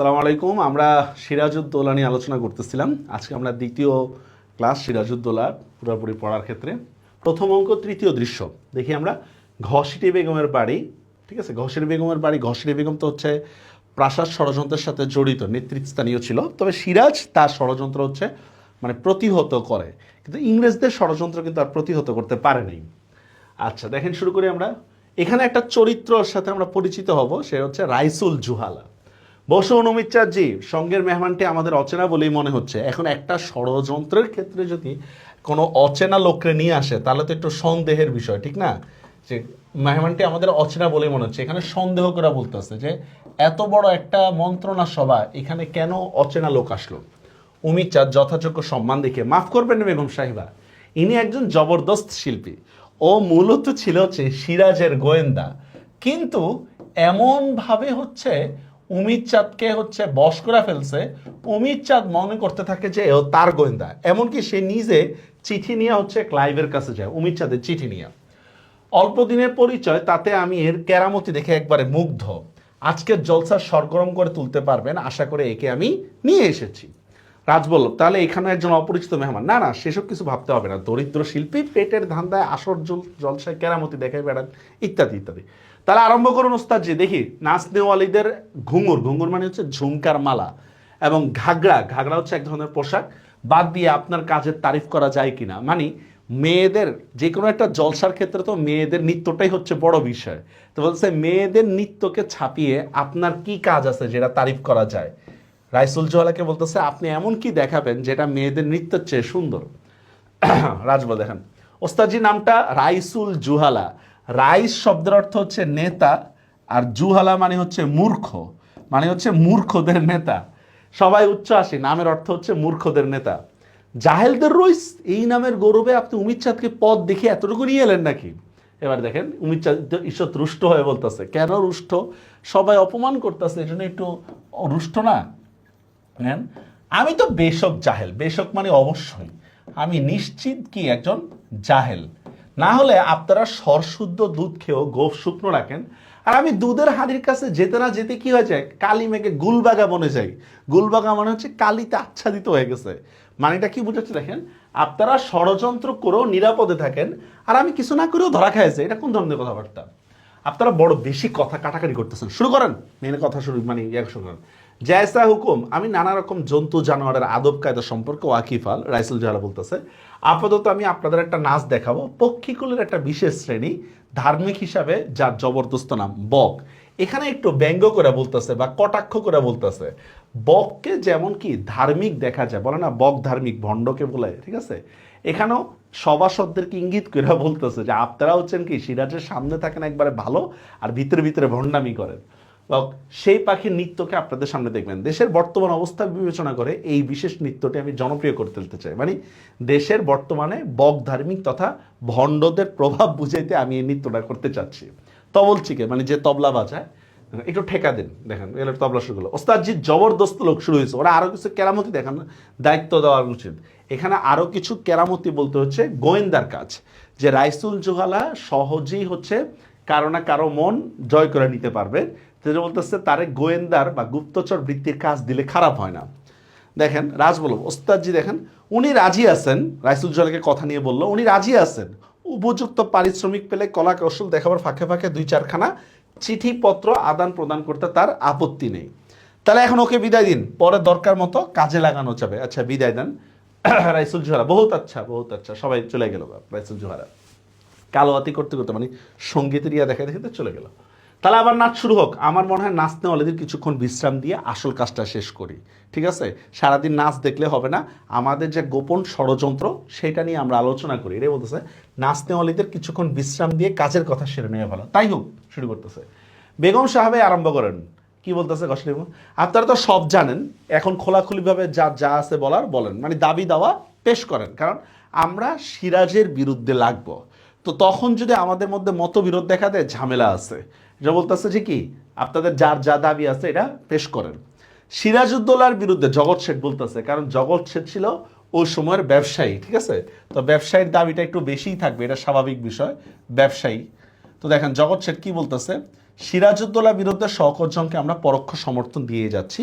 আসসালামু আলাইকুম। আমরা সিরাজউদ্দৌলা নিয়ে আলোচনা করতেছিলাম। আজকে আমরা দ্বিতীয় ক্লাস সিরাজউদ্দৌলা পুরোপুরি পড়ার ক্ষেত্রে। প্রথম অঙ্ক, তৃতীয় দৃশ্য। দেখি আমরা ঘসিটি বেগমের বাড়ি, ঠিক আছে? ঘসিটি বেগমের বাড়ি ঘসিটি বেগম তো হচ্ছে প্রাসাদ ষড়যন্ত্রের সাথে জড়িত, নেতৃস্থানীয় ছিল। তবে সিরাজ তার ষড়যন্ত্র হচ্ছে মানে প্রতিহত করে। কিন্তু ইংরেজদের ষড়যন্ত্র কিন্তু আর প্রতিহত করতে পারেনি আচ্ছা দেখেন শুরু করি আমরা। এখানে একটা চরিত্রর সাথে আমরা পরিচিত হব, সে হচ্ছে রাইসুল জুহালা। বসুন অমিত চাঁদজি সঙ্গের মেহমানটি আমাদের অচেনা বলেই মনে হচ্ছে। এখন একটা ষড়যন্ত্রের ক্ষেত্রে যদি কোনো অচেনা লোককে নিয়ে আসে, তাহলে তো একটু সন্দেহের বিষয়, ঠিক না? যে মেহমানটি আমাদের অচেনা বলেই মনে হচ্ছে। এখানে সন্দেহ করে বলতেছে যে, এত বড় একটা মন্ত্রণা সভা, এখানে কেন অচেনা লোক আসলো? অমিত চাঁদ যথাযোগ্য সম্মান দেখে মাফ করবেন বেগম সাহিবা, ইনি একজন জবরদস্ত শিল্পী। ও মূলত ছিল হচ্ছে সিরাজের গোয়েন্দা। কিন্তু এমনভাবে হচ্ছে অমিত চাঁদকে হচ্ছে বশ করে ফেলছে। অমিত চাঁদ মনে করতে থাকে যে ও তার গোয়েন্দা। এমনকি সে নিজে চিঠি নিয়ে হচ্ছে ক্লাইভের কাছে যায় অমিত চাঁদের চিঠি নিয়ে। অল্প দিনের পরিচয়, তাতে আমি এর কেরামতি দেখে একবারে মুগ্ধ। আজকের জলসা সরগরম করে তুলতে পারবেন, আশা করে একে আমি নিয়ে এসেছি। রাজ বলল তাহলে এখানে একজন অপরিচিত মেহমান। না না, সেসব কিছু ভাবতে হবে না। দরিদ্র শিল্পী পেটের ধান্দায় আসর জল জলসায় কেরামতি দেখায় বেড়ান, ইত্যাদি ইত্যাদি। তাহলে আরম্ভ করুন ওস্তাদ জি দেখি নাচনেওয়ালিদের ঘুঙুর ঘুঙুর মানে হচ্ছে ঝুমকার মালা এবং ঘাগড়া ঘাগড়া হচ্ছে এক ধরনের পোশাক, বাদ দিয়ে আপনার কাজের তারিফ করা যায় কিনা। মানে মেয়েদের, যে কোনো একটা জলসার ক্ষেত্রে তো মেয়েদের নৃত্যটাই হচ্ছে বড় বিষয়। তো বলছে, মেয়েদের নৃত্যকে ছাপিয়ে আপনার কি কাজ আছে যেটা তারিফ করা যায়? রাইসুল জোহালাকে বলতেছে, আপনি এমন কি দেখাবেন যেটা মেয়েদের নৃত্যের চেয়ে সুন্দর? রাজবল দেখেন। ওস্তাজি নামটা রাইসুল জুহালা। রাইস শব্দের অর্থ হচ্ছে নেতা, আর জুহালা মানে হচ্ছে মূর্খ মানে হচ্ছে মূর্খদের নেতা। সবাই উচ্চ আসি, নামের অর্থ হচ্ছে মূর্খদের নেতা। জাহেলদের রইস, এই নামের গৌরবে আপনি উমিত চাঁদকে পদ দেখে এতটুকু নিয়ে এলেন নাকি? এবার দেখেন তো ঈষৎ রুষ্ট হয়ে বলতেছে, কেন রুষ্ট? সবাই অপমান করতেছে এই জন্য একটু রুষ্ট না। নেন, আমি তো বেশক জাহেল, বেশক মানে অবশ্যই। আমি নিশ্চিত কি একজন জাহেল। না হলে আপনারা সরশুদ্ধ দুধ খেয়েও গোপ শুকনো রাখেন। আর আমি দুধের হাঁড়ির কাছে যেতে না যেতে কি হয়ে যায়? কালি মেঘে গুলবাগা বনে যাই। গুলবাগা মানে হচ্ছে কালিতে আচ্ছাদিত হয়ে গেছে। মানেটা কি বুঝাচ্ছে দেখেন? আপনারা ষড়যন্ত্র করেও নিরাপদে থাকেন। আর আমি কিছু না করেও ধরা খাইছে এটা কোন ধরনের কথাবার্তা? আপনারা বড় বেশি কথা কাটাকাটি করতেছেন। শুরু করেন। মেনে কথা শুরু মানে ইয়ে শুরু করেন। জায়সা হুকুম, আমি নানা রকম জন্তু, জানোয়ারের আদব কায়দা সম্পর্কে ওয়াকিফাল রাইসুল জাহালা বলতেছে, আপাতত আমি আপনাদের একটা নাচ দেখাবো, পক্ষীকুলের একটা বিশেষ শ্রেণি, ধার্মিক হিসাবে যার জবরদস্ত নাম বক। এখানে একটু ব্যঙ্গ করে বলতেছে বা কটাক্ষ করে বলতেছে। বককে যেমন কি ধার্মিক দেখা যায়, বলে না, বক ধার্মিক ভণ্ডকে বলে, ঠিক আছে? এখানেও সভাসদদেরকে ইঙ্গিত করে বলতেছে যে, আপনারা হচ্ছেন কি, সিরাজের সামনে থাকেন একবারে ভালো, আর ভিতরে ভিতরে ভণ্ডামি করেন। বা সেই পাখির নৃত্যকে আপনাদের সামনে দেখবেন। দেশের বর্তমান অবস্থা বিবেচনা করে এই বিশেষ নৃত্যটি আমি জনপ্রিয় করে তুলতে চাই। মানে দেশের বর্তমানে বক ধার্মিক তথা ভণ্ডদের প্রভাব বুঝাইতে আমি এই নৃত্যটা করতে চাচ্ছি। তবল চিকে মানে যে তবলা বাজায়, একটু ঠেকা দিন, দেখেন, এগুলো তবলা শুরু করল ওস্তাদজি জবরদস্ত লোক শুরু হয়েছে, ওরা আরও কিছু কেরামতি দেখান, দায়িত্ব দেওয়া উচিত। এখানে আরও কিছু কেরামতি বলতে হচ্ছে গোয়েন্দার কাজ, যে রাইসুল জোহালা সহজেই হচ্ছে কারও না কারও মন জয় করে নিতে পারবে। যেটা বলতেছে, তারে গোয়েন্দার বা গুপ্তচর বৃত্তির কাজ দিলে খারাপ হয় না। দেখেন, রাজ বলব ওস্তাদজি, দেখেন, উনি রাজি আছেন। রাইসুল জলাকে কথা নিয়ে বলল, উনি রাজি আছেন। উপযুক্ত পারিশ্রমিক পেলে কলা কৌশল দেখাবার ফাঁকে ফাঁকে দুই চারখানা চিঠিপত্র আদান প্রদান করতে তার আপত্তি নেই। তাহলে এখন ওকে বিদায় দিন। পরে দরকার মতো কাজে লাগানো যাবে। আচ্ছা বিদায় দেন। রাইসুল জোহারা, বহুত আচ্ছা বহুত আচ্ছা। সবাই চলে গেল রাইসুল জোহারা। কালোয়াতি করতে করতে মানে সঙ্গীতের ইয়া দেখা দেখে চলে গেল। তাহলে আবার নাচ শুরু হোক। আমার মনে হয় নাচ নেওয়ালেদের কিছুক্ষণ বিশ্রাম দিয়ে আসল কাজটা শেষ করি। ঠিক আছে? সারাদিন নাচ দেখলে হবে না। আমাদের যে গোপন ষড়যন্ত্র, সেটা নিয়ে আমরা আলোচনা করি। রে বলতেছে, নাচ নেওয়ালিদের কিছুক্ষণ বিশ্রাম দিয়ে কাজের কথা সেরে নেওয়া ভালো। তাই হোক, শুরু করতেছে। বেগম সাহেবে আরম্ভ করেন। কি বলতেছে কষ্টের আপনারা তো সব জানেন, এখন খোলাখুলিভাবে যা যা আছে বলার বলেন। মানে দাবি দাওয়া পেশ করেন। কারণ আমরা সিরাজের বিরুদ্ধে লাগবো। তো তখন যদি আমাদের মধ্যে মতবিরোধ দেখা দেয়, ঝামেলা আছে। এটা বলতেছে যে কি? আপনাদের যার যা দাবি আছে এটা পেশ করেন। সিরাজউদ্দৌলার বিরুদ্ধে জগৎ শেঠ বলতেছে, কারণ জগৎ শেঠ ছিল ওই সময়ের ব্যবসায়ী, ঠিক আছে? তো ব্যবসায়ীর দাবিটা একটু বেশিই থাকবে, এটা স্বাভাবিক বিষয়, ব্যবসায়ী। তো দেখেন, জগৎ শেঠ কি বলতেছে? সিরাজউদ্দৌলার বিরুদ্ধে শওকতজংকে আমরা পরোক্ষ সমর্থন দিয়ে যাচ্ছি।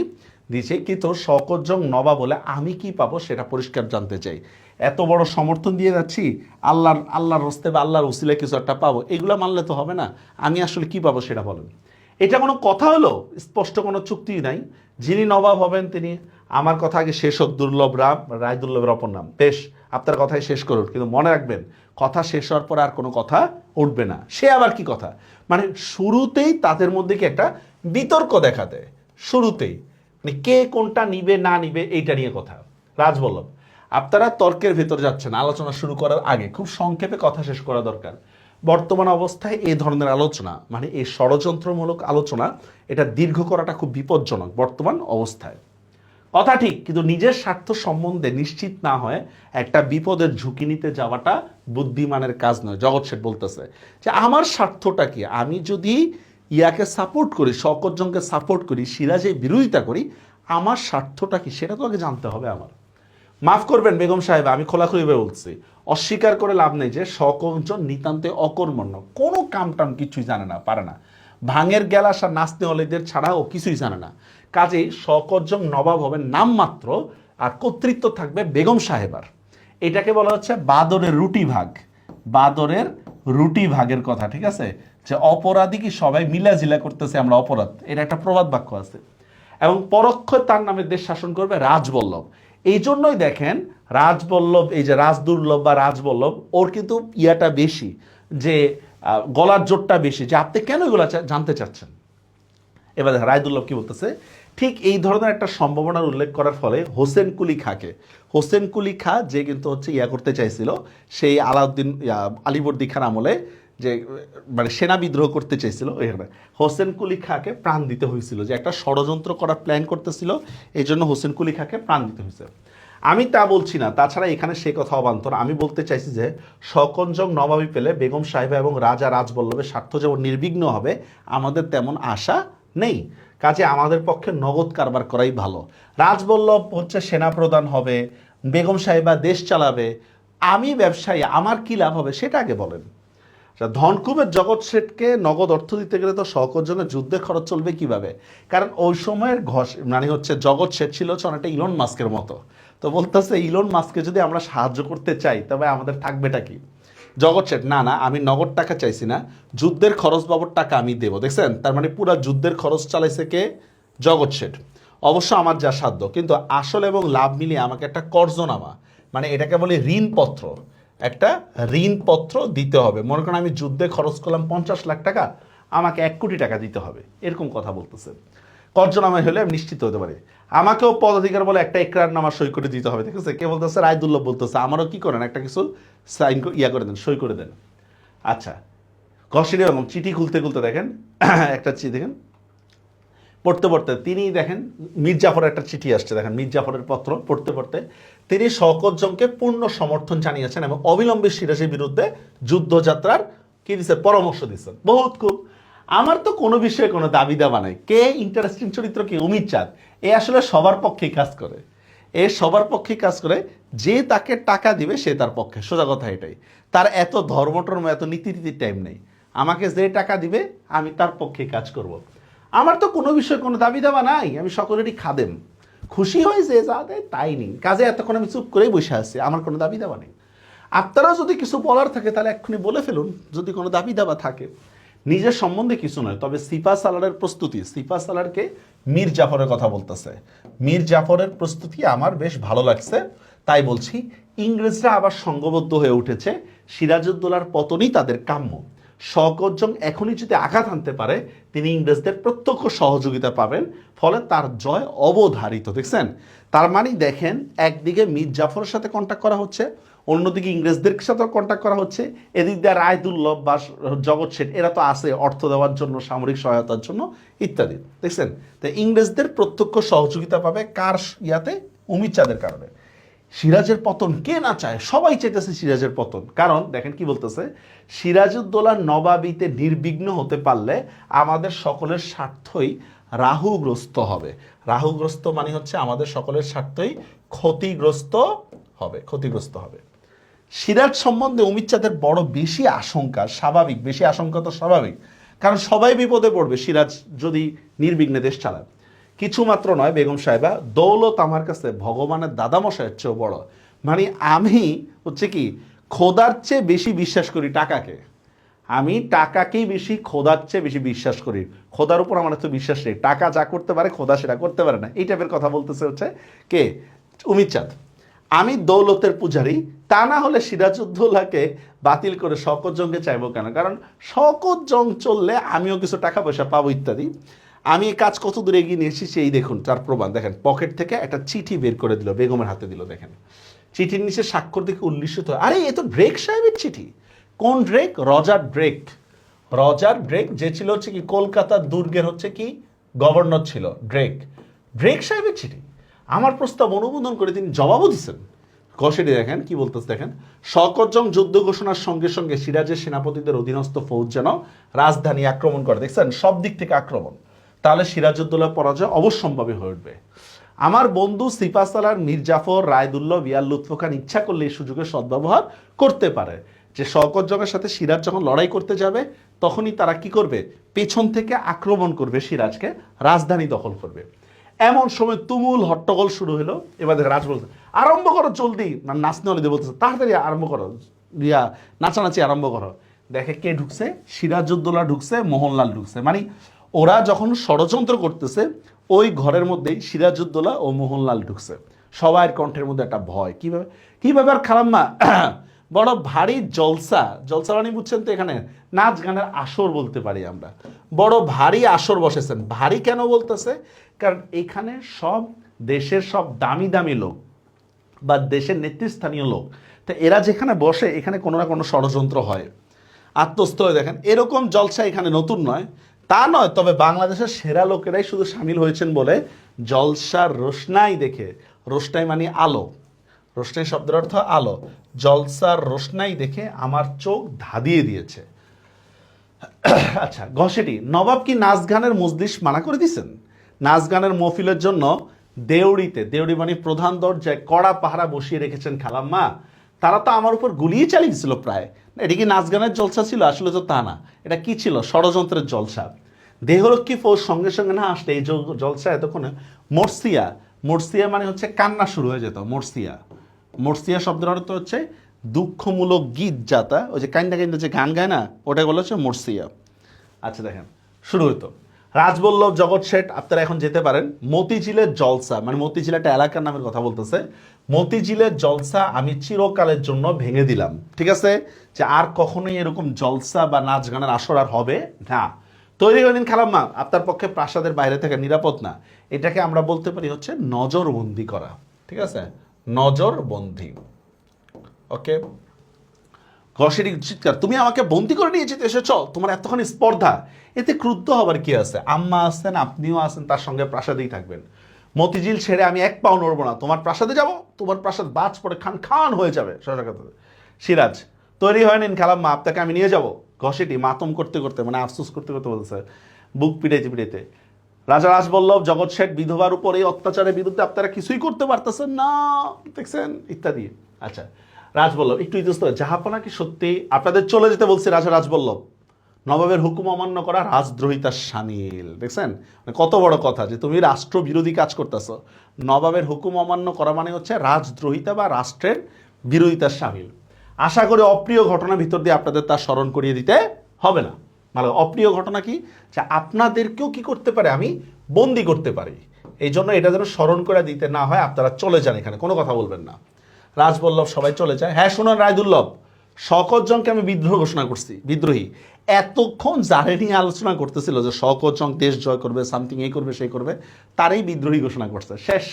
দিয়েছি, কিন্তু শওকতজং নবা বলে আমি কি পাবো সেটা পরিষ্কার জানতে চাই। এত বড় সমর্থন দিয়ে যাচ্ছি, আল্লাহর আল্লাহর রস্তে বা আল্লাহর উসিলে কিছু একটা পাবো। এগুলো মানলে তো হবে না। আমি আসলে কি পাবো সেটা বলেন। এটা কোনো কথা হলো? স্পষ্ট কোনো চুক্তি নাই। যিনি নবাব হবেন তিনি। আমার কথা আগে শেষ হোক, দুর্লভ রাম রায় দুর্লভের অপর নাম। বেশ, আপনার কথাই শেষ করুন। কিন্তু মনে রাখবেন, কথা শেষ হওয়ার পর আর কোনো কথা উঠবে না। সে আবার কি কথা? মানে শুরুতেই তাদের মধ্যে কি একটা বিতর্ক দেখা দেয়। শুরুতেই। মানে কে কোনটা নিবে, না নিবে, এইটা নিয়ে কথা। রাজবল্লভ। আপনারা তর্কের ভেতর যাচ্ছেন, আলোচনা শুরু করার আগে। খুব সংক্ষেপে কথা শেষ করা দরকার। বর্তমান অবস্থায় এই ধরনের আলোচনা মানে এই ষড়যন্ত্রমূলক আলোচনা, এটা দীর্ঘ করাটা খুব বিপজ্জনক বর্তমান অবস্থায়। কথা ঠিক, কিন্তু নিজের স্বার্থ সম্বন্ধে নিশ্চিত না হয় একটা বিপদের ঝুঁকি নিতে যাওয়াটা বুদ্ধিমানের কাজ নয়। জগৎ শেঠ বলতেছে যে, আমার স্বার্থটা কি? আমি যদি ইয়াকে সাপোর্ট করি শকতজনকে সাপোর্ট করি, সিরাজের বিরোধিতা করি, আমার স্বার্থটা কি? সেটা তো আগে জানতে হবে আমার। মাফ করবেন বেগম সাহেব, আমি খোলাখুলিভাবে বলছি। অস্বীকার করে লাভ নেই যে সকজন নিতান্তে অকর্মণ্য। কোনো কাম টাম কিছুই জানে না, পারে না। ভাঙের গেলাস আর নাচতে অলেদের ছাড়া ও কিছুই জানে না। কাজেই সকজন নবাব হবেন নামমাত্র আর কর্তৃত্ব থাকবে বেগম সাহেবার এটাকে বলা হচ্ছে বাদরের রুটি ভাগ। বাদরের রুটি ভাগের কথা, ঠিক আছে? যে অপরাধী কি সবাই মিলাজিলা করতেছে আমরা অপরাধ? এটা একটা প্রবাদ বাক্য আছে। এবং পরোক্ষ তার নামে দেশ শাসন করবে রাজবল্লভ। এই জন্যই দেখেন রাজবল্লভ, এই যে রাজদুর্লভ বা রাজবল্লভ, ওর কিন্তু ইয়াটা বেশি, যে গলার জোরটা বেশি, যে আপনি কেন এগুলো জানতে চাচ্ছেন? এবার দেখেন, রায়দুল্লভ কি বলতেছে? ঠিক এই ধরনের একটা সম্ভাবনার উল্লেখ করার ফলে হোসেন কুলি খাকে হোসেন কুলি খা যে কিন্তু হচ্ছে ইয়া করতে চাইছিল, সেই আলাউদ্দিন আলিবর্দি খান আমলে যে মানে সেনা বিদ্রোহ করতে চাইছিল এখানে। হোসেন কুলি খাকে প্রাণ দিতে হয়েছিল, যে একটা ষড়যন্ত্র করার প্ল্যান করতেছিল এই জন্য হোসেন কুলি খাকে প্রাণ দিতে হয়েছে। আমি তা বলছি না, তাছাড়া এখানে সে কথা অবান্তর আমি বলতে চাইছি যে সকঞ্জং নবাবী পেলে বেগম সাহেবা এবং রাজা রাজবল্লভের স্বার্থ যেমন নির্বিঘ্ন হবে, আমাদের তেমন আশা নেই। কাজে আমাদের পক্ষে নগদ কারবার করাই ভালো। রাজবল্লভ হচ্ছে সেনাপ্রধান হবে, বেগম সাহেবা দেশ চালাবে, আমি ব্যবসায়ী, আমার কি লাভ হবে সেটা আগে বলেন। ধনকুবের জগৎ শেঠকে নগদ অর্থ দিতে গেলে তো সকজনের যুদ্ধে খরচ চলবে কীভাবে? কারণ ওই সময়ের ঘষ মানে হচ্ছে জগৎ শেঠ ছিল হচ্ছে অনেকটা ইলন মাস্কের মতো। তো বলতেছে ইলন মাস্ককে যদি আমরা সাহায্য করতে চাই, তবে আমাদের থাকবেটা কি? জগৎ শেঠ না না, আমি নগদ টাকা চাইছি না। যুদ্ধের খরচ বাবদ টাকা আমি দেবো, দেখছেন? তার মানে পুরো যুদ্ধের খরচ চালাইছে কে? জগৎ শেঠ অবশ্য আমার যা সাধ্য, কিন্তু আসল এবং লাভ মিলিয়ে আমাকে একটা কর্জনামা মানে এটাকে বলে ঋণপত্র। একটা ঋণপত্র দিতে হবে। মনে করেন আমি যুদ্ধে খরচ করলাম পঞ্চাশ লাখ টাকা, আমাকে এক কোটি টাকা দিতে হবে। এরকম কথা বলতেছে কর্জনামায় হলে আমি নিশ্চিত হতে পারি। আমাকেও পদাধিকার বলে একটা একরার নামা সই করে দিতে হবে, ঠিক আছে? কে বলতেছে? রায়দুল্লভ বলতেছে। আমারও কি করেন? একটা কিছু সাইন ইয়া করে দেন, সই করে দেন। আচ্ছা কষিরে এবং চিঠি খুলতে খুলতে দেখেন, একটা চিঠি দেখেন পড়তে পড়তে তিনি দেখেন মীর জাফরের একটা চিঠি আসছে, দেখেন মীর জাফরের পত্র পড়তে পড়তে। তিনি শওকতজংকে পূর্ণ সমর্থন জানিয়েছেন এবং অবিলম্বে সিরাজের বিরুদ্ধে যুদ্ধযাত্রার কি দিচ্ছে পরামর্শ দিচ্ছেন বহুত খুব। আমার তো কোনো বিষয়ে কোনো দাবি দাবা নাই। কে ইন্টারেস্টিং চরিত্র, কি অমিত চাঁদ? এ আসলে সবার পক্ষেই কাজ করে। এ সবার পক্ষে কাজ করে। যে তাকে টাকা দিবে, সে তার পক্ষে। সোজা কথা এটাই। তার এত ধর্মটর্ম, এত নীতি নীতির টাইম নেই। আমাকে যে টাকা দিবে, আমি তার পক্ষে কাজ করব। আমার তো কোনো বিষয়ে কোনো দাবি দাবা নাই, আমি সকলেরই খাদেম। খুশি হয়ে যে যা দেয় তাই নেই। কাজে এতক্ষণ আমি চুপ করেই বসে আছি, আমার কোনো দাবি দাবা নেই। আপনারাও যদি কিছু বলার থাকে তাহলে এক্ষুনি বলে ফেলুন, যদি কোনো দাবি দাবা থাকে। নিজের সম্বন্ধে কিছু নয়, তবে সিপা সালারের প্রস্তুতি। সিপা সালারকে মীর জাফরের কথা বলতেছে। মীর জাফরের প্রস্তুতি আমার বেশ ভালো লাগছে। তাই বলছি, ইংরেজরা আবার সঙ্গবদ্ধ হয়ে উঠেছে। সিরাজউদ্দৌলার পতনই তাদের কাম্য। শকতজং এখনই যদি আঘাত আনতে পারে, তিনি ইংরেজদের প্রত্যক্ষ সহযোগিতা পাবেন, ফলে তার জয় অবধারিত, দেখছেন? তার মানে দেখেন, একদিকে মীর জাফরের সাথে কন্ট্যাক্ট করা হচ্ছে, অন্যদিকে ইংরেজদের সাথে কন্ট্যাক্ট করা হচ্ছে। এদিক দিয়ে রায়দুল্লভ বা জগৎ শেঠ, এরা তো আছে অর্থ দেওয়ার জন্য, সামরিক সহায়তার জন্য, ইত্যাদি, দেখছেন? তো ইংরেজদের প্রত্যক্ষ সহযোগিতা পাবে কার ইয়াতে? উমিদ চাঁদের কারণে। সিরাজের পতন কে না চায়? সবাই চাইতেছে সিরাজের পতন। কারণ, দেখেন কি বলতেছে? সিরাজউদ্দৌলার নবাবিতে নির্বিঘ্ন হতে পারলে আমাদের সকলের স্বার্থই রাহুগ্রস্ত হবে। রাহুগ্রস্ত মানে হচ্ছে আমাদের সকলের স্বার্থই ক্ষতিগ্রস্ত হবে ক্ষতিগ্রস্ত হবে। সিরাজ সম্বন্ধে অমিত বড় বেশি আশঙ্কা, স্বাভাবিক, বেশি আশঙ্কা তো স্বাভাবিক। কারণ সবাই বিপদে পড়বে সিরাজ যদি নির্বিঘ্নে দেশ চালায়। কিছু মাত্র নয়, বেগম সাহেবা, দৌলত আমার কাছে ভগবানের দাদামশাইয়ের চেয়েও বড়। মানে আমি হচ্ছে কি, খোদার চেয়ে বেশি বিশ্বাস করি টাকাকে। আমি টাকাকেই বেশি খোদার চেয়ে বেশি বিশ্বাস করি। খোদার উপর আমার তো বিশ্বাস নেই। টাকা যা করতে পারে, খোদা সেটা করতে পারে না। এই টাইপের কথা বলতেছে হচ্ছে কে? উমিত চাঁদ। আমি দৌলতের পূজারি, তা না হলে সিরাজউদ্দৌলাকে বাতিল করে শকত জংকে চাইব কেন? কারণ শকত জং চললে আমিও কিছু টাকা পয়সা পাবো ইত্যাদি। আমি এই কাজ কত দূরে এগিয়ে নিয়ে এসেছি এই দেখুন, তার প্রমাণ। দেখেন, পকেট থেকে একটা চিঠি বের করে দিল, বেগমের হাতে দিল, দেখেন। চিঠির নিচে স্বাক্ষর দেখে উল্লিখিত আরে, এ তো ব্রেক সাহেবের চিঠি। কোন Drake? Roger Drake. Roger Drake, যে ছিল হচ্ছে কি, কলকাতার দুর্গের হচ্ছে কি, গভর্নর ছিল, ড্রেক। ড্রেক সাহেবের চিঠি। আমার প্রস্তাব অনুমোদন করে তিনি জবাবও দিচ্ছেন। কষেটি দেখেন, কি বলতেছে, দেখেন। শকরজং যুদ্ধ ঘোষণার সঙ্গে সঙ্গে সিরাজের সেনাপতিদের অধীনস্থ ফৌজ যেন রাজধানী আক্রমণ করে। দেখছেন, সব দিক থেকে আক্রমণ। তাহলে সিরাজউদ্দৌলা পরাজয় অবশ্যম্ভাবী হয়ে উঠবে। আমার বন্ধু সিপাসালার মির্জাফর রায়দুল্লাহ বিয়াল লুৎফ খান ইচ্ছা করলে এই সুযোগের সদ্ব্যবহার করতে পারে। যে শওকত জংয়ের সাথে সিরাজ যখন লড়াই করতে যাবে, তখনই তারা কি করবে? পেছন থেকে আক্রমণ করবে সিরাজকে, রাজধানী দখল করবে। এমন সময় তুমুল হট্টগোল শুরু হলো। এবার দেখে রাজ বলছে, আরম্ভ করো জলদি। না নাচনে হলে বলতেছে, তাড়াতাড়ি আরম্ভ করো। রিয়া নাচানাচি আরম্ভ করো। দেখে কে ঢুকছে? সিরাজউদ্দৌলা ঢুকছে, মোহনলাল ঢুকছে। মানে ওরা যখন ষড়যন্ত্র করতেছে, ওই ঘরের মধ্যেই সিরাজউদ্দৌলা ও মোহনলাল ঢুকছে। সবার কণ্ঠের মধ্যে একটা ভয়। কীভাবে কি ব্যাপার খালাম্মা? বড় ভারী জলসা। জলসা মানে বুঝছেন তো এখানে? নাচ গানের আসর বলতে পারি আমরা। বড় ভারী আসর বসেছেন। ভারী কেন বলতেছে? কারণ এখানে সব দেশের সব দামি দামি লোক বা দেশের নেতৃস্থানীয় লোক। তো এরা যেখানে বসে, এখানে কোনো না কোনো ষড়যন্ত্র হয়। আত্মস্থ হয়ে দেখেন। এরকম জলসা এখানে নতুন নয়। তা নয়, তবে বাংলাদেশের সেরা লোকেরাই শুধু সামিল হয়েছেন বলে জলসার রোশনাই দেখে, রোশনাই মানে আলো। রোশনাই শব্দের অর্থ আলো। জলসার রোশনাই দেখে আমার চোখ ধাঁধিয়ে দিয়েছে। আচ্ছা ঘষেটি, নবাব কি নাচ গানের মজলিস মানা করে দিছেন নাচ গানের মহফিলের জন্য দেউড়িতে, দেউড়ি মানে প্রধান দরজায় কড়া পাহারা বসিয়ে রেখেছেন খালাম্মা। তারা তো আমার উপর গুলিয়ে চালিয়ে দিছিল প্রায়। এটা কি নাচ গানের জলসা ছিল? আসলে তো তা না। এটা কি ছিল? ষড়যন্ত্রের জলসা। দেহরক্ষী ফৌজ সঙ্গে সঙ্গে না আসলে এই জল- জলসা এতক্ষণে মর্সিয়া। মর্সিয়া মানে হচ্ছে কান্না শুরু হয়ে যেত, মর্সিয়া। মর্সিয়া শব্দের অর্থ হচ্ছে দুঃখমূলক গীত যাতা। ওই যে কান্দা কান্দা যে গান গায় না ওটা বলা হচ্ছে মর্সিয়া। আচ্ছা দেখেন, শুরু হতো রাজবল্লভ, জগৎ শেঠ, আপনারা এখন যেতে পারেন। মতিঝিলের জলসা মানে মতিঝিল একটা এলাকার নামের কথা বলতেছে। মতিঝিলের জলসা আমি চিরকালের জন্য ভেঙে দিলাম। ঠিক আছে? যে আর কখনোই এরকম জলসা বা নাচ গানের আসর আর হবে না। তৈরি নিন খালাম্মা, আপনার পক্ষে প্রাসাদের বাইরে থেকে নিরাপদ না। এটাকে আমরা বলতে পারি হচ্ছে নজরবন্দি করা। ঠিক আছে? নজরবন্দি। ওকে? ঘষেরই চিৎকার, তুমি আমাকে বন্দি করে নিয়ে যেতে এসেছ? তোমার এতখানি স্পর্ধা। এতে ক্রুদ্ধ হবার কি আছে? আম্মা আছেন, আপনিও আছেন, তার সঙ্গে প্রাসাদেই থাকবেন। মতিঝিল ছেড়ে আমি এক পাও নড়বো না। তোমার প্রাসাদে যাব, তোমার প্রাসাদ বাজ পড়ে খান খান হয়ে যাবে। সোজা কথা। সিরাজ, তৈরি হয় নিন খালাম্মা, আপনাকে আমি নিয়ে যাব। ঘষেটি মাতম করতে করতে মানে আফসোস করতে করতে বলছে, বুক পিড়াইতে পিড়াইতে রাজা রাজবল্লভ, জগৎ শেঠ, বিধবার উপর এই অত্যাচারের বিরুদ্ধে আপনারা কিছুই করতে পারতেছেন না, দেখছেন? ইত্যাদি। আচ্ছা রাজবল্লভ, একটু ইতস্ত জাহাপনা কি সত্যি? আপনাদের চলে যেতে বলছে রাজা রাজবল্লভ। নবাবের হুকুম অমান্য করা রাজদ্রোহিতার সামিল দেখছেন? মানে কত বড় কথা যে তুমি রাষ্ট্র বিরোধী কাজ করতেছ। নবাবের হুকুম অমান্য করা মানে হচ্ছে রাজদ্রোহিতা বা রাষ্ট্রের বিরোধিতার সামিল। আশা করি অপ্রিয় ঘটনার ভিতর দিয়ে আপনাদের তা স্মরণ করিয়ে দিতে হবে না। ভালো অপ্রিয় ঘটনা কি? যে আপনাদেরকেও কি করতে পারে? আমি বন্দি করতে পারি। এই জন্য এটা যেন স্মরণ করে দিতে না হয়, আপনারা চলে যান এখানে, কোনো কথা বলবেন না। রাজবল্লভ সবাই চলে যায়। হ্যাঁ শুনুন রায়দুল্লভ জংকে আমি বিদ্রোহ ঘোষণা করছি, বিদ্রোহী। এতক্ষণ যারে নিয়ে আলোচনা করতেছিল যে জং দেশ জয় করবে সামথিং এই করবে, সেই করবে, তারই বিদ্রোহী ঘোষণা করছে। শেষ।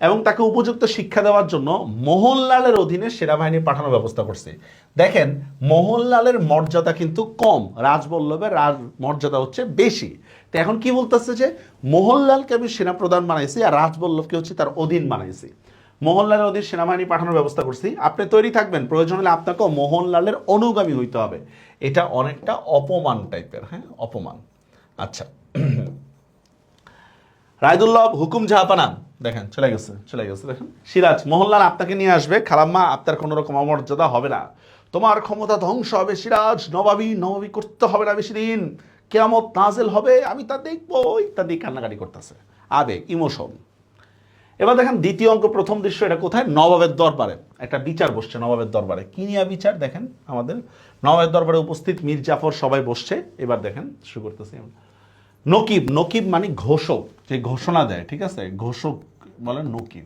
এবং তাকে উপযুক্ত শিক্ষা দেওয়ার জন্য মোহনলালের অধীনে সেনাবাহিনী পাঠানোর ব্যবস্থা করছে। দেখেন, মোহনলালের মর্যাদা কিন্তু কম, রাজবল্লভের রাজ মর্যাদা হচ্ছে বেশি। তো এখন কি বলতেছে যে, মোহনলালকে আমি সেনাপ্রধান বানাইছি আর রাজবল্লভকে হচ্ছে তার অধীন বানাইছি। মোহনলালের অধীন সেনাবাহিনী পাঠানোর ব্যবস্থা করছি। আপনি তৈরি থাকবেন। প্রয়োজন হলে আপনাকেও মোহনলালের অনুগামী হইতে হবে। এটা অনেকটা অপমান টাইপের হ্যাঁ? অপমান। আচ্ছা। রায়দুল্লভ হুকুম জাহাপানা। দেখেন, চলে গেছে চলে গেছে, দেখেন। সিরাজ, মোহনলাল আপনাকে নিয়ে আসবে। খালাম্মা, আপনার কোনো রকম অমর্যাদা হবে না। তোমার ক্ষমতা ধ্বংস হবে, সিরাজ। নবাবী নবাবী করতে হবে না বেশি দিন। কেয়ামত নাজেল হবে, আমি তা দেখব ইত্যাদি কান্নাকাটি করতেছে। আবেগ, ইমোশন। এবার দেখেন দ্বিতীয় অঙ্ক, প্রথম দৃশ্য এটা কোথায়? নবাবের দরবারে। একটা বিচার বসছে নবাবের দরবারে। কি নিয়ে বিচার? দেখেন আমাদের নবাবের দরবারে উপস্থিত মীর জাফর সবাই বসছে। এবার দেখেন, শুরু করতেছি আমরা। নকিব নকিব মানে ঘোষক, যে ঘোষণা দেয়, ঠিক আছে? ঘোষক বলেন নকিব।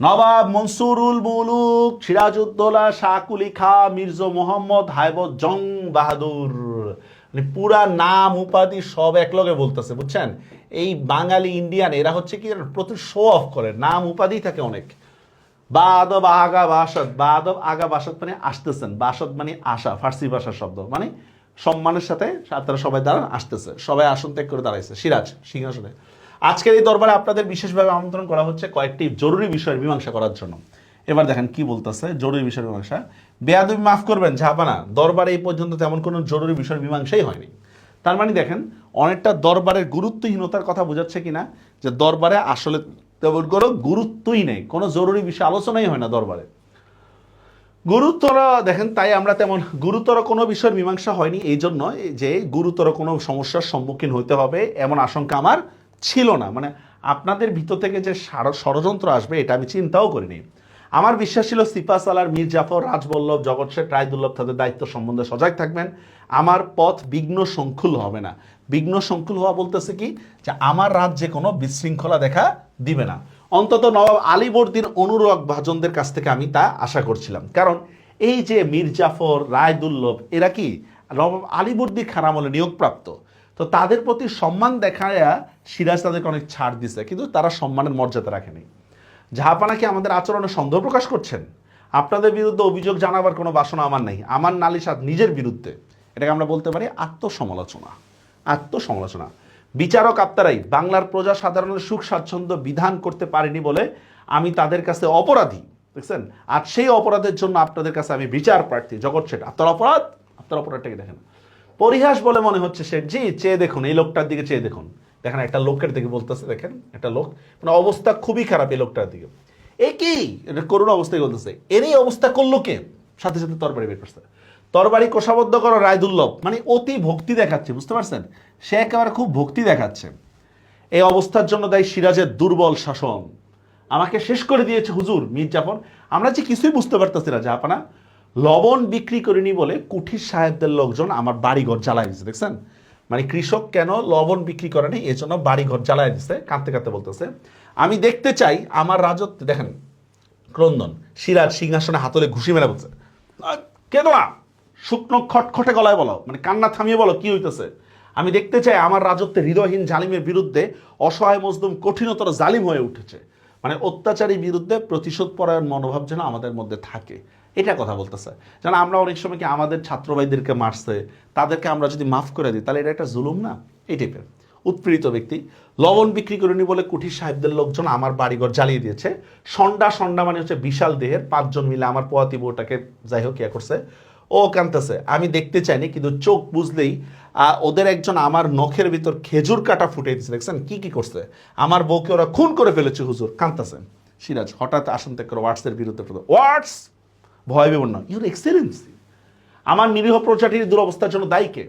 নবাব মনসুরুল মুলুক, সিরাজউদ্দৌলা শাকুলি খা, মির্জা মোহাম্মদ, হায়বত জং বাহাদুর। মানে পুরা নাম, উপাধি সব একলগে বলতেছে, বুঝছেন? এই বাঙালি ইন্ডিয়ান এরা হচ্ছে কি প্রতি শো অফ করে নাম উপাধি থাকে অনেক। বাদব আগা বাসদ, বাদব আগা বাসদ মানে আসতেছেন। বাসদ মানে আশা, ফার্সি ভাষার শব্দ। মানে সম্মানের সাথে আপনারা সবাই দাঁড়ান, আসতেছে। সবাই আসন ত্যাগ করে দাঁড়াইছে। সিরাজ, সিংহাসনে। আজকের এই দরবারে আপনাদের বিশেষভাবে আমন্ত্রণ করা হচ্ছে কয়েকটি জরুরি বিষয়ের মীমাংসা করার জন্য। এবার দেখেন কি বলতেছে জরুরি বিষয়ের মীমাংসা। বেয়াদবি মাফ করবেন, ঝাপানা। দরবারে এই পর্যন্ত তেমন কোনো জরুরি বিষয়ের মীমাংসাই হয়নি। তার মানে দেখেন অনেকটা দরবারের গুরুত্বহীনতার কথা বোঝাচ্ছে কিনা? যে দরবারে আসলে তেমন কোনো গুরুত্বই নেই। কোনো জরুরি বিষয় আলোচনাই হয় না দরবারে। গুরুতর দেখেন তাই আমরা তেমন গুরুতর কোনো বিষয়ের মীমাংসা হয়নি। এই জন্য যে গুরুতর কোনো সমস্যার সম্মুখীন হতে হবে এমন আশঙ্কা আমার ছিল না। মানে আপনাদের ভিতর থেকে যে ষড়যন্ত্র আসবে, এটা আমি চিন্তাও করিনি। আমার বিশ্বাস ছিল সিপা সালার মীর জাফর, রাজবল্লভ জগৎ শেঠ রায়দুল্লভ তাদের দায়িত্ব সম্বন্ধে সজাগ থাকবেন। আমার পথ বিঘ্ন সংকুল হবে না। বিঘ্ন সংকুল হওয়া বলতেছে কি? যে আমার রাজ্যে কোনো বিশৃঙ্খলা দেখা দিবে না। অন্তত নবাব আলীবর্দীর অনুরাগ ভাজনদের কাছ থেকে আমি তা আশা করছিলাম। কারণ এই যে মীর জাফর রায়দুল্লভ এরা কি? নবাব আলীবর্দী খান আমলে নিয়োগপ্রাপ্ত। তো তাদের প্রতি সম্মান দেখায়া সিরাজ তাদেরকে অনেক ছাড় দিছে, কিন্তু তারা সম্মানের মর্যাদা রাখেনি। জাহাপানা কি আমাদের আচরণে সন্দেহ প্রকাশ করছেন। আপনাদের বিরুদ্ধে অভিযোগ জানাবার কোনো বাসনা আমার নেই। আমার নালিশাত নিজের বিরুদ্ধে। এটাকে আমরা বলতে পারি আত্মসমালোচনা। আত্মসমালোচনা। বিচারক আপনারাই বাংলার প্রজা সাধারণের সুখ স্বাচ্ছন্দ্য বিধান করতে পারেনি বলে আমি তাদের কাছে অপরাধী। দেখছেন? আর সেই অপরাধের জন্য আপনাদের কাছে আমি বিচার প্রার্থী। জগৎ শেঠ, আপনার অপরাধ? আপনার অপরাধটাকে দেখেন। পরিহাস বলে মনে হচ্ছে শেঠ জি চেয়ে দেখুন। এই লোকটার দিকে চেয়ে দেখুন। দেখেন, একটা লোকের দিকে বলতেছে, দেখেন, একটা লোক মানে অবস্থা খুবই খারাপ এই লোকটার দিকে। এ কি করুণ অবস্থায় বলতেছে এর এই অবস্থা করল কে? সাথে সাথে তরবারি বের করছে। তরবারি কোষাবদ্ধ করো রায়দুল্লভ মানে অতি ভক্তি দেখাচ্ছে, বুঝতে পারছেন? সে একেবারে খুব ভক্তি দেখাচ্ছে। এই অবস্থার জন্য দায়ী সিরাজের দুর্বল শাসন। আমাকে শেষ করে দিয়েছে হুজুর মীর জাফর। আমরা যে কিছুই বুঝতে পারতেছি না জাহাপানা লবণ বিক্রি করিনি বলে কুঠির সাহেবদের লোকজন আমার বাড়িঘর জ্বালাই দিচ্ছে দেখছেন? মানে কৃষক কেন লবণ বিক্রি করেনি এজন্য বাড়িঘর জ্বালাই দিচ্ছে কাঁদতে কাঁদতে বলতেছে। আমি দেখতে চাই আমার রাজত্ব, দেখেন, ক্রন্দন সিরাজ সিংহাসনে হাতলে ঘুষি মেরে বলছে। কে তোমা শুকনো খটখটে গলায় বলো মানে কান্না থামিয়ে বলো, কি হইতেছে? আমি দেখতে চাই আমার রাজত্বে হৃদয়হীন জালিমের বিরুদ্ধে অসহায় মজদুম কঠিনতর জালিম হয়ে উঠেছে। মানে অত্যাচারী বিরুদ্ধে প্রতিশোধ পরায়ণ মনোভাব যেন আমাদের মধ্যে থাকে। এটা কথা বলতেছে। যেন আমরা অনেক সময় কি আমাদের ছাত্রভাইদেরকে মারছে, তাদেরকে আমরা যদি মাফ করে দিই, তাহলে এটা একটা জুলুম না? এই টাইপের। উৎপীড়িত ব্যক্তি, লবণ বিক্রি করেনি বলে কুঠির সাহেবদের লোকজন আমার বাড়িঘর জ্বালিয়ে দিয়েছে। সন্ডা সন্ডা মানে হচ্ছে বিশাল দেহের পাঁচজন মিলে আমার পোয়াতি বউটাকে যাই হোক ইয়া করছে। ও কানতেছে আমি দেখতে চাইনি, কিন্তু চোখ বুঝলেই ওদের একজন আমার নখের ভিতর খেজুর কাটা ফুটে দিচ্ছে দেখছেন? কি কি করছে? আমার বউকে ওরা খুন করে ফেলেছে, হুজুর। কানতেছে সিরাজ হঠাৎ আসন থেকে ওয়ার্ডসের বিরুদ্ধে ওয়ার্ডস ভয় পেবেন না। ইউর এক্সেলেন্সি আমার নিরীহ প্রজাতির দুরবস্থার জন্য দায়ী কে?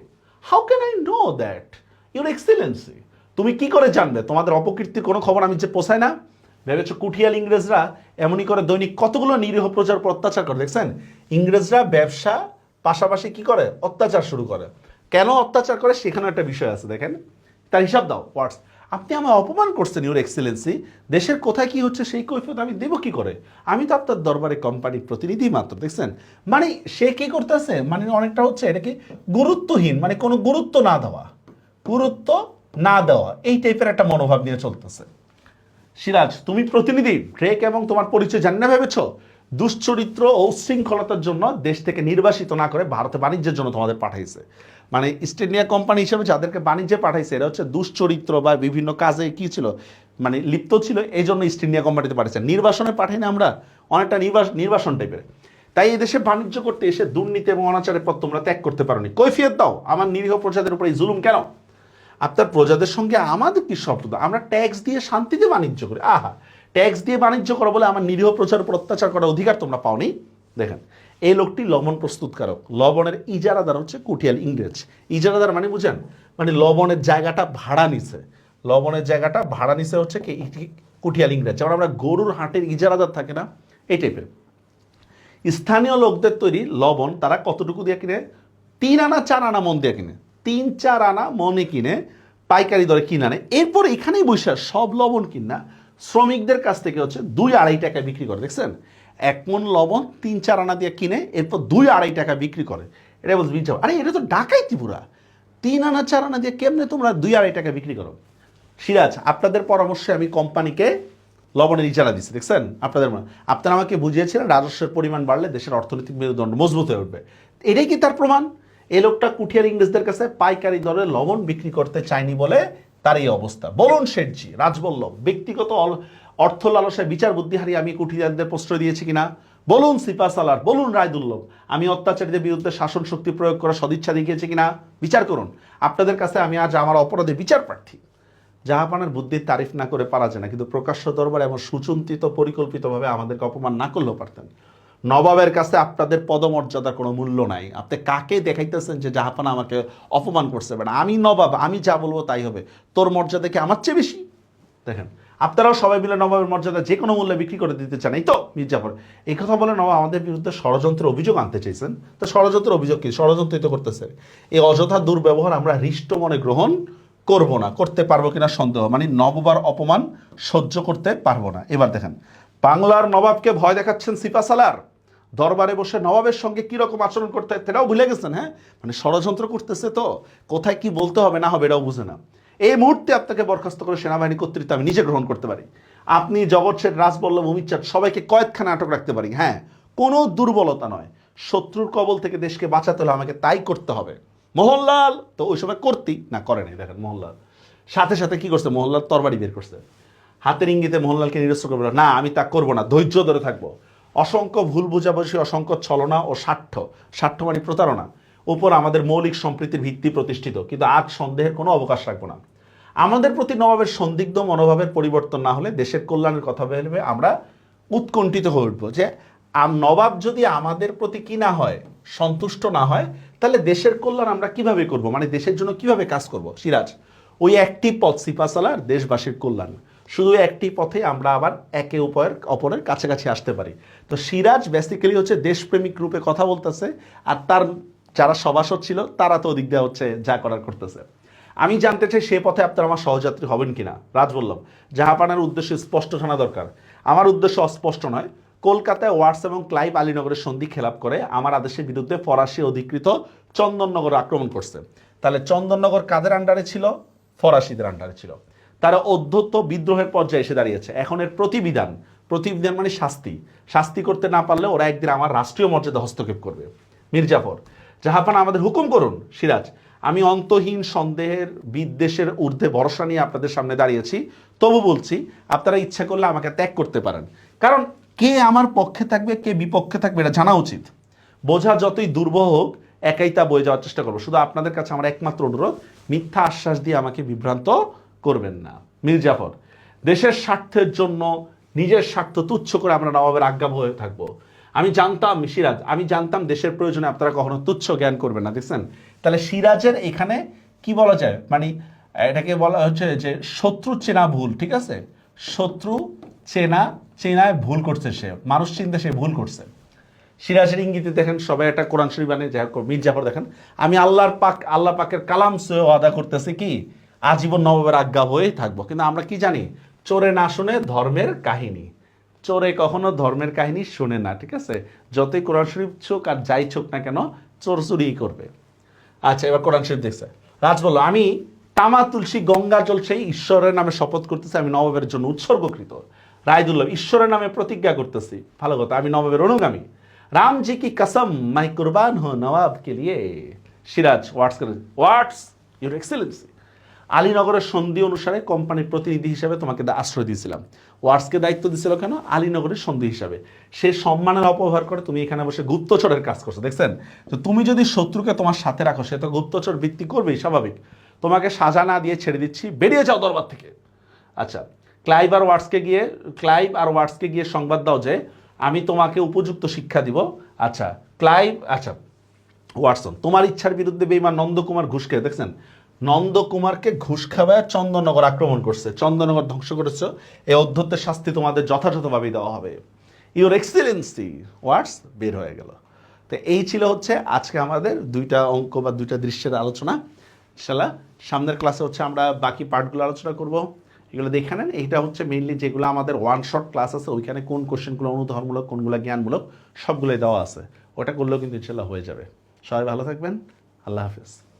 How can I know that your excellency তুমি কি করে জানবে? তোমাদের অপকীর্তির কোনো খবর আমি যে পোষায় না? ভেবেছো কুঠিয়াল ইংরেজরা এমনই করে দৈনিক কতগুলো নিরীহ প্রজার উপর অত্যাচার করে? দেখছেন? ইংরেজরা ব্যবসা পাশাপাশি কি করে? অত্যাচার শুরু করে। কেন অত্যাচার করে? সেখানে একটা বিষয় আছে, দেখেন। তার হিসাব দাও ওয়ার্ডস আপনি আমায় অপমান করছেন ইউর এক্সেলেন্সি দেশের কোথায় কি হচ্ছে সেই কৈফিয়ত আমি দেবো কি করে? আমি তো আপনার দরবারে কোম্পানির প্রতিনিধি মাত্র, দেখছেন? মানে সে কি করতেছে? মানে অনেকটা হচ্ছে এটাকে গুরুত্বহীন মানে কোনো গুরুত্ব না দেওয়া। গুরুত্ব না দেওয়া, এই টাইপের একটা মনোভাব নিয়ে চলতেছে। সিরাজ, তুমি প্রতিনিধি ট্রেক এবং তোমার পরিচয় জানি না ভেবেছ? দুশ্চরিত্র ও উচ্ছৃঙ্খলতার জন্য দেশ থেকে নির্বাসিত না করে ভারতে বাণিজ্যের জন্য তোমাদের পাঠাইছে। মানে ইস্ট ইন্ডিয়া কোম্পানি হিসেবে যাদেরকে বাণিজ্যে পাঠাইছে, এরা হচ্ছে দুশ্চরিত্র বা বিভিন্ন কাজে কি ছিল? মানে লিপ্ত ছিল এই জন্য ইস্ট ইন্ডিয়া কোম্পানিতে পাঠাইছে। নির্বাসনে পাঠাই না আমরা, অনেকটা নির্বাস, নির্বাসন টাইপের তাই এই দেশে বাণিজ্য করতে এসে দুর্নীতি এবং অনাচারের পথ তোমরা ত্যাগ করতে পারোনি। কৈফিয়ত দাও, আমার নিরীহ প্রজাদের উপর এই জুলুম কেন? আপনার প্রজাদের সঙ্গে আমাদের কি শব্দ আমরা ট্যাক্স দিয়ে শান্তিতে বাণিজ্য করি। আহা, ট্যাক্স দিয়ে বাণিজ্য করো বলে আমার নিরীহ প্রচার উপর অত্যাচার করার অধিকার তোমরা পাওনি? দেখেন এই লোকটি লবণ প্রস্তুতকারক। লবণের ইজারাদার হচ্ছে কুঠিয়াল ইংরেজ। ইজারাদার মানে বুঝেন? মানে লবণের জায়গাটা ভাড়া নিছে। লবণের জায়গাটা ভাড়া নিছে হচ্ছে কি কুঠিয়াল ইংরেজ। যেমন আমরা গরুর হাটের ইজারাদার থাকে না, এই টাইপের। স্থানীয় লোকদের তৈরি লবণ তারা কতটুকু দিয়ে কিনে? তিন আনা, চার আনা মন দিয়ে কিনে। তিন, চার আনা মনে কিনে, পাইকারি দরে কিনে আনে। এরপর এখানেই বসে সব লবণ কিনা শ্রমিকদের কাছ থেকে হচ্ছে দুই আড়াই টাকা বিক্রি করে। দেখছেন? এক মন লবণ, তিন চার আনা দিয়ে কিনে, এরপর দুই আড়াই টাকা বিক্রি করে। এটা বলছে বিঞ্চাও আরে, এটা তো ডাকাইতি পুরা। তিন আনা, চার আনা দিয়ে কেমনে তোমরা দুই আড়াই টাকা বিক্রি করো? সিরাজ, আপনাদের পরামর্শে আমি কোম্পানিকে লবণের ইজারা দিচ্ছি, দেখছেন? আপনাদের মনে আপনারা আমাকে বুঝিয়েছিলেন, রাজস্বের পরিমাণ বাড়লে দেশের অর্থনৈতিক মেরুদণ্ড মজবুত হয়ে উঠবে। এটাই কি তার প্রমাণ? এই লোকটা কুঠিয়ার ইংরেজদের কাছে পাইকারি দরে লবণ বিক্রি করতে চায়নি বলে তার এই অবস্থা। বলুন শেঠজি, রাজবল্লভ, ব্যক্তিগত অর্থ লালসায় বিচার বুদ্ধি হারিয়ে আমি কুঠিয়ারদের প্রশ্রয় দিয়েছি কিনা? বলুন সিপা সালার, বলুন রায়দুল্লভ আমি অত্যাচারীদের বিরুদ্ধে শাসন শক্তি প্রয়োগ করা সদিচ্ছা দেখিয়েছি কিনা? বিচার করুন। আপনাদের কাছে আমি আজ আমার অপরাধে বিচার প্রার্থী। জাহাপানার বুদ্ধির তারিফ না করে পারা যায় না, কিন্তু প্রকাশ্য দরবারে এমন সুচিন্তিত, পরিকল্পিতভাবে আমাদেরকে অপমান না করলেও পারতেন। নবাবের কাছে আপনাদের পদমর্যাদার কোনো মূল্য নাই। আপনি কাকে দেখাইতেছেন যে জাহাপানা আমাকে অপমান করছে? বেটা আমি নবাব, আমি যা বলব তাই হবে। তোর মর্যাদা কি আমার চেয়ে বেশি? দেখেন আপনারাও সবাই মিলে নবাবের মর্যাদা যে কোনো মূল্যে বিক্রি করে দিতে চান। এই তো মির্জাফর এই কথা বলে নবাব আমাদের বিরুদ্ধে ষড়যন্ত্রের অভিযোগ আনতে চাইছেন। তো ষড়যন্ত্রের অভিযোগ কি? ষড়যন্ত্রই তো করতেছে। এই অযথা দুর্ব্যবহার আমরা হৃষ্ট মনে গ্রহণ করব না। করতে পারব কিনা সন্দেহ মানে নববার অপমান সহ্য করতে পারব না। এবার দেখেন, বাংলার নবাবকে ভয় দেখাচ্ছেন সিপা সালার। দরবারে বসে নবাবের সঙ্গে কি রকম আচরণ করতে সেটাও ভুলে গেছেন হ্যাঁ? মানে ষড়যন্ত্র করতেছে তো, কোথায় কি বলতে হবে না হবে এটাও বুঝে না। এই মুহূর্তে আপনাকে বরখাস্ত করে সেনাবাহিনী কর্তৃত্ব আমি নিজে গ্রহণ করতে পারি। আপনি জগৎ শেঠ রাজবল্লভ, অমিত চাট সবাইকে কয়েকখানে আটক রাখতে পারি। হ্যাঁ কোনো দুর্বলতা নয়। শত্রুর কবল থেকে দেশকে বাঁচাতে হলে আমাকে তাই করতে হবে। মোহনলাল, তো ওই সময় করতি না, করে নাই, দেখেন, মোহনলাল। সাথে সাথে কি করছে? মোহনলাল তরবারি বের করছে। হাতের ইঙ্গিতে মোহনলালকে নিরস্ত করবে। না, আমি তা করব না, ধৈর্য ধরে থাকব। অসংখ্য ভুল বোঝাবুঝি, অসংখ্য ছলনা ও স্বার্থ। স্বার্থ মানে প্রতারণা। উপর আমাদের মৌলিক সম্প্রীতির ভিত্তি প্রতিষ্ঠিত, কিন্তু আজ সন্দেহের কোনো অবকাশ রাখব না। আমাদের প্রতি নবাবের সন্দিগ্ধ মনোভাবের পরিবর্তন না হলে দেশের কল্যাণের কথা ভেবে আমরা উৎকণ্ঠিত হয়ে উঠবো যে নবাব যদি আমাদের প্রতি কি না হয়, সন্তুষ্ট না হয়, তাহলে দেশের কল্যাণ আমরা কীভাবে করব? মানে দেশের জন্য কীভাবে কাজ করব? সিরাজ, ওই একটি পথ সিপাসালার দেশবাসীর কল্যাণ। শুধু একটি পথে আমরা আবার একে উপরের অপরের কাছাকাছি আসতে পারি। তো সিরাজ বেসিক্যালি হচ্ছে দেশপ্রেমিক রূপে কথা বলতেছে, আর তার যারা সভাসদ ছিল, তারা তো ওদিক দিয়ে হচ্ছে যা করার করতেছে। আমি জানতে চাই সে পথে আপনারা আমার সহযাত্রী হবেন কিনা। রাজ বললাম জাহাপানার উদ্দেশ্য স্পষ্ট জানা দরকার। আমার উদ্দেশ্য অস্পষ্ট নয়। কলকাতায় ওয়ার্স এবং ক্লাইভ আলীনগরের সন্ধি খেলাপ করে আমার আদেশের বিরুদ্ধে ফরাসি অধিকৃত চন্দননগর আক্রমণ করছে। তাহলে চন্দননগর কাদের আন্ডারে ছিল? ফরাসিদের আন্ডারে ছিল। তারা অধ্যত্ত বিদ্রোহের পর্যায়ে এসে দাঁড়িয়েছে। এখন এর প্রতিবিধান প্রতিবিধান মানে শাস্তি। শাস্তি করতে না পারলে ওরা একদিন আমার রাষ্ট্রীয় মর্যাদা হস্তক্ষেপ করবে। মির্জাফর জাহাপানা আমাদের হুকুম করুন, সিরাজ। আমি অন্তহীন সন্দেহের, বিদ্বেষের ঊর্ধ্বে ভরসা নিয়ে আপনাদের সামনে দাঁড়িয়েছি। তবু বলছি, আপনারা ইচ্ছা করলে আমাকে ত্যাগ করতে পারেন। কারণ কে আমার পক্ষে থাকবে, কে বিপক্ষে থাকবে, এটা জানা উচিত। বোঝা যতই দুর্বহ হোক, একাই তা বয়ে যাওয়ার চেষ্টা করব। শুধু আপনাদের কাছে আমার একমাত্র অনুরোধ, মিথ্যা আশ্বাস দিয়ে আমাকে বিভ্রান্ত করবেন না। মির্জাফর দেশের স্বার্থের জন্য নিজের স্বার্থ তুচ্ছ করে আমরা নবাবের আজ্ঞা হয়ে থাকব। আমি জানতাম সিরাজ, আমি জানতাম দেশের প্রয়োজনে আপনারা কখনো তুচ্ছ জ্ঞান করবেন না, দেখছেন? তাহলে সিরাজের এখানে কি বলা যায়? মানে এটাকে বলা হচ্ছে যে শত্রু চেনা ভুল, ঠিক আছে? শত্রু চেনা, চেনায় ভুল করছে সে, মানুষ চিনতে সে ভুল করছে। সিরাজের ইঙ্গিতে দেখেন, সবাই একটা কোরআন শরীফ মানে যাই হোক, মির্জাফর দেখেন, আমি আল্লাহর পাক, আল্লাহ পাকের কালাম সে আদা করতেছি কি? আজীবন নবাবের আজ্ঞা হয়েই থাকব। কিন্তু আমরা কি জানি? চোরে না শুনে ধর্মের কাহিনী। চোরে কখনো ধর্মের কাহিনী শুনে না, ঠিক আছে? যতই কোরআন শরীফ ছোক আর যাই ছোক না কেন, চোর চুরি করবে। আচ্ছা এবার কোরআন শরীফ দেখছে। রাজ বলল, আমি তামা তুলসী গঙ্গা জল সেই ঈশ্বরের নামে শপথ করতেছি, আমি নবাবের জন্য উৎসর্গকৃত। রায়দুল্লাহ, ঈশ্বরের নামে প্রতিজ্ঞা করতেছি। ভালো কথা, আমি নবাবের অনুগামী। রাম জি কি কসম, মাই কুরবান হো নবাব কে লিয়ে? সিরাজ ওয়াটস করে ওয়াটস ইউর এক্সেলেন্সি আলীনগরের সন্ধি অনুসারে কোম্পানির প্রতিনিধি হিসাবে তোমাকে আশ্রয় দিয়েছিলাম। ওয়ার্সকে দায়িত্ব দিয়েছিল কেন? আলীনগরের সন্ধি হিসাবে। সে সম্মানের অপব্যবহার করে তুমি এখানে বসে গুপ্তচরের কাজ করছ, দেখছেন? তো তুমি যদি শত্রুকে তোমার সাথে রাখো, সে তো গুপ্তচর বৃত্তি করবেই, স্বাভাবিক। তোমাকে সাজা না দিয়ে ছেড়ে দিচ্ছি, বেরিয়ে যাও দরবার থেকে। আচ্ছা ক্লাইভ আর ওয়ার্ডসকে গিয়ে, ক্লাইভ আর ওয়ার্ডসকে গিয়ে সংবাদ দাও যে আমি তোমাকে উপযুক্ত শিক্ষা দিব। আচ্ছা ক্লাইভ আচ্ছা ওয়াটসন, তোমার ইচ্ছার বিরুদ্ধে বেইমান নন্দকুমার ঘুষ খেয়ে দেখছেন? নন্দকুমারকে ঘুষ খাওয়ায় চন্দননগর আক্রমণ করছে। চন্দননগর ধ্বংস করেছে। এই অধ্যত্বের শাস্তি তোমাদের যথাযথভাবে দেওয়া হবে। ইউর এক্সেলেন্সি ওয়ার্ডস বের হয়ে গেল। তো এই ছিল হচ্ছে আজকে আমাদের দুইটা অঙ্ক বা দুইটা দৃশ্যের আলোচনা। ইনশাল্লাহ সামনের ক্লাসে হচ্ছে আমরা বাকি পার্টগুলো আলোচনা করব। এগুলো দেখে নেন। এইটা হচ্ছে মেইনলি যেগুলো আমাদের ওয়ান শট ক্লাস আছে, ওইখানে কোন কোশ্চেনগুলো অনুধাবনমূলক, কোনগুলো জ্ঞানমূলক, সবগুলোই দেওয়া আছে। ওটা করলেও কিন্তু ইনশাল্লাহ হয়ে যাবে। সবাই ভালো থাকবেন। আল্লাহ হাফিজ।